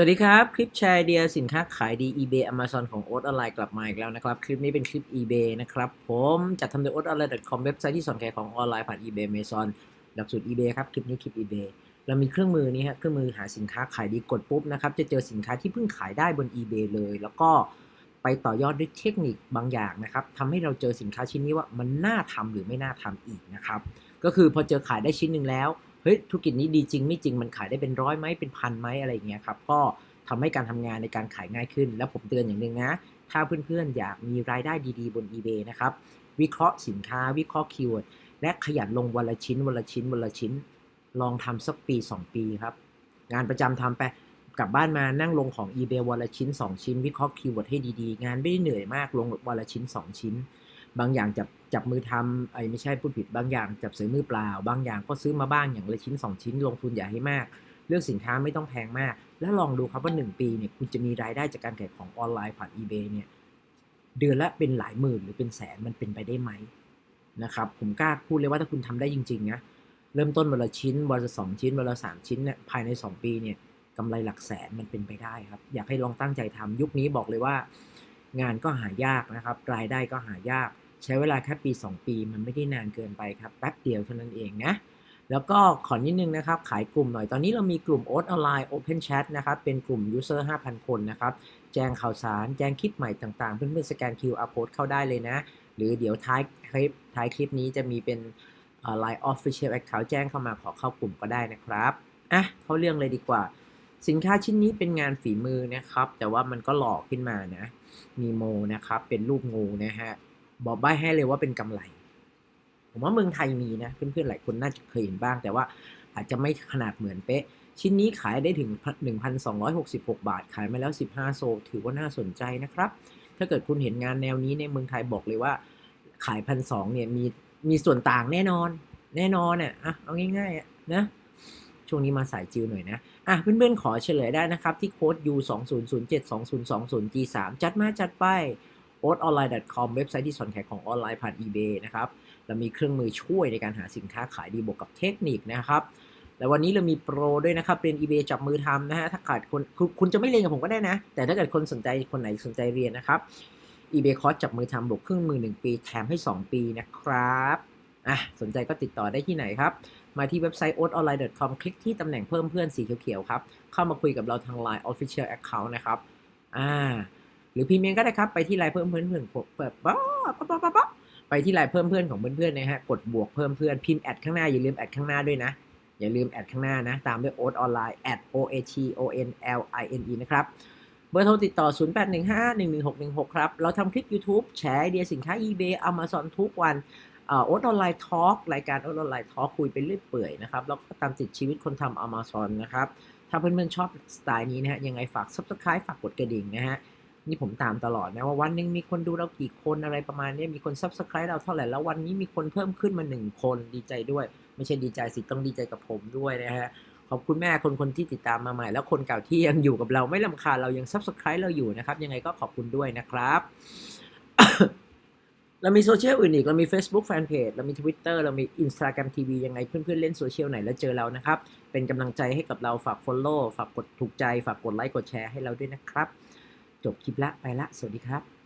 สวัสดีครับ คลิปแชร์เดียสินค้าขายดี eBay Amazon ของโอ๊ตออนไลน์กลับมาอีกแล้วนะครับ คลิปนี้เป็นคลิป eBay นะครับผมจัดทำโดย o ๊ตออนไลน์ .com เว็บไซต์ที่สอนขายของออนไลน์ผ่าน eBay Amazon หลักสูตร eBay ครับ คลิปนี้คลิป eBay เรามีเครื่องมือนี้ฮะเครื่องมือหาสินค้าขายดีกดปุ๊บนะครับ จะเจอสินค้าที่เพิ่งขายได้บน eBay เลย แล้วก็ไปต่อยอดด้วยเทคนิคบางอย่างนะครับทำให้เราเจอสินค้าชิ้นนี้ว่ามันน่าทำหรือไม่น่าทำอีกนะครับก็คือพอเจอขายได้ชิ้นหนึ่งแล้ว เฮ้ยธุรกิจนี้ดีจริงไม่จริงมันขายได้เป็นร้อยไหมเป็นพันไหมอะไรอย่างเงี้ยครับก็ทำให้การทำงานในการขายง่ายขึ้น แล้วผมเตือนอย่างหนึ่งนะ ถ้าเพื่อนๆ อยากมีรายได้ดีๆ บน eBay นะครับ วิเคราะห์สินค้า วิเคราะห์คีย์เวิร์ด และขยันลงวันละชิ้นวันละชิ้นวันละชิ้น ลองทำสักปี 2 ปีครับ งานประจำทำไป กลับบ้านมานั่งลงของ eBay วันละชิ้น 2 ชิ้น วิเคราะห์คีย์เวิร์ดให้ดีๆ งานไม่ได้เหนื่อยมาก ลงวันละชิ้น 2 ชิ้น บางอย่างจับจับมือทำไอ้ไม่ใช่พูดผิดบางอย่างจับเสือมือเปล่า บางอย่างก็ซื้อมาบ้างอย่างละชิ้น 2 ชิ้นลงทุนอย่าให้มาก เลือกสินค้าไม่ต้องแพงมาก แล้วลองดูครับว่า 1 ปีเนี่ยคุณจะมีรายได้จากการขายของออนไลน์ผ่าน eBay เนี่ยเดือนละเป็นหลายหมื่นหรือเป็นแสนมันเป็นไปได้ไหมนะครับผมกล้าพูดเลยว่าถ้าคุณทำได้จริงๆนะเริ่มต้นวันละชิ้นวันละสองชิ้นวันละสามชิ้นเนี่ยภายใน 2 ปีเนี่ยกำไรหลักแสนมันเป็นไปได้ครับ อยากให้ลองตั้งใจทำยุคนี้บอกเลยว่า งานก็หายากนะครับรายได้ก็หายาก ใช้เวลาแค่ปี 2 ปี มันไม่ได้นานเกินไปครับ แป๊บเดียวเท่านั้นเองนะ แล้วก็ขอนิดนึงนะครับ ขายกลุ่มหน่อย ตอนนี้เรามีกลุ่ม o อ t ออนไลน์ Open Chat นะครับ เป็นกลุ่ม User 5,000 คนนะครับ แจ้งข่าวสาร แจ้งคลิปใหม่ต่างๆ เพื่อนๆ สแกน QR Code เข้าได้เลยนะ หรือเดี๋ยวท้ายคลิปท้ายคลิปนี้จะมีเป็น Line Official Account แจ้งเข้ามาขอเข้ากลุ่มก็ได้นะครับอะเข้าเรื่องเลยดีกว่า สินค้าชิ้นนี้เป็นงานฝีมือนะครับ แต่ว่ามันก็หลอกขึ้นมานะ มีโมนะครับ เป็นรูปงูนะฮะ บอกใบ้ให้เลยว่าเป็นกำไร ผมว่าเมืองไทยมีนะเพื่อนๆหลายคนน่าจะเคยเห็นบ้าง แต่ว่าอาจจะไม่ขนาดเหมือนเป๊ะ ชิ้นนี้ขายได้ถึง 1,266 บาท ขายมาแล้ว 15 โซถือว่าน่าสนใจนะครับ ถ้าเกิดคุณเห็นงานแนวนี้ในเมืองไทยบอกเลยว่า ขายพันสเนี่ยมีมีส่วนต่างแน่นอน แน่นอนอะอะเอาง่ายๆอะนะช่วงนี้มาสายจิวหน่อยนะ อะเพื่อนๆขอเฉลยได้นะครับ ที่โค้ด U 2 0 0 7 2 0 2 0 G 3จัดมาจัดไป o t o n l i n e c o m เว็บไซต์ที่สอนขายของออนไลน์ผ่าน eBay นะครับเรามีเครื่องมือช่วยในการหาสินค้าขายดีบวกกับเทคนิคนะครับและวันนี้เรามีโปรด้วยนะครับเรียน eBay จับมือทำนะฮะถ้าขาดคนคุณคุณจะไม่เรียนกับผมก็ได้นะ แต่ถ้าเกิดคนสนใจคนไหนสนใจเรียนนะครับ eBay คอร์สจับมือทำบวกเครื่องมือ 1 ปีแถมให้ 2 ปีนะครับอะสนใจก็ติดต่อได้ที่ไหนครับ มาที่เว็บไซต์ otonline.com คลิกที่ตำแหน่งเพิ่มเพื่อนสีเขียวๆครับ เข้ามาคุยกับเราทาง Line Official Account นะครับอ่า หรือพิมพ์เองก็ได้ครับ ไปที่ไลน์เพิ่มเพื่อนเพื่อนเปิดป๊อปป๊อปป๊อปไปที่ไลน์เพิ่มเพื่อนของเพื่อนๆนะฮะ กดบวกเพิ่มเพื่อน พิมพ์แอดข้างหน้าอย่าลืมแอดข้างหน้าด้วยนะ อย่าลืมแอดข้างหน้านะ ตามด้วย oat online at o a t o n l i n e นะครับ เบอร์โทรติดต่อ 0815-11616 ครับ เราทำคลิป YouTube แชร์ไอเดียสินค้า eBay Amazon ทุกวันโอ๊ตออนไลน์ทอล์กรายการโอ๊ตออนไลน์ทอล์กคุยไปเรื่อยเปื่อยนะครับ แล้วก็ตามติดชีวิตคนทำ Amazon นะครับ ถ้าเพื่อนๆชอบสไตล์นี้นะฮะ ยังไงฝาก Subscribe ฝากกดกระดิ่งนะฮะ นี่ผมตามตลอดนะว่าวันหนึ่งมีคนดูเรากี่คนอะไรประมาณนี้มีคน Subscribe เราเท่าไหร่แล้ววันนี้มีคนเพิ่มขึ้นมา1คนดีใจด้วย ไม่ใช่ดีใจสิต้องดีใจกับผมด้วยนะฮะขอบคุณแม่คนคนที่ติดตามมาใหม่ แล้วคนเก่าที่ยังอยู่กับเราไม่ลำคาเรายัง Subscribe เราอยู่นะครับ ยังไงก็ขอบคุณด้วยนะครับเรามีโซเชียลอื่นอีก เรามี Facebook Fanpage เรามี Twitter เรามี Instagram TV ยังไงเพื่อนๆเล่นโซเชียลไหนแล้วเจอเรานะครับ เป็นกำลังใจให้กับเราฝาก Follow ฝากกดถูกใจ ฝากกดไลค์กดแชร์ให้เราด้วยนะครับ จบคลิปละไปละ สวัสดีครับ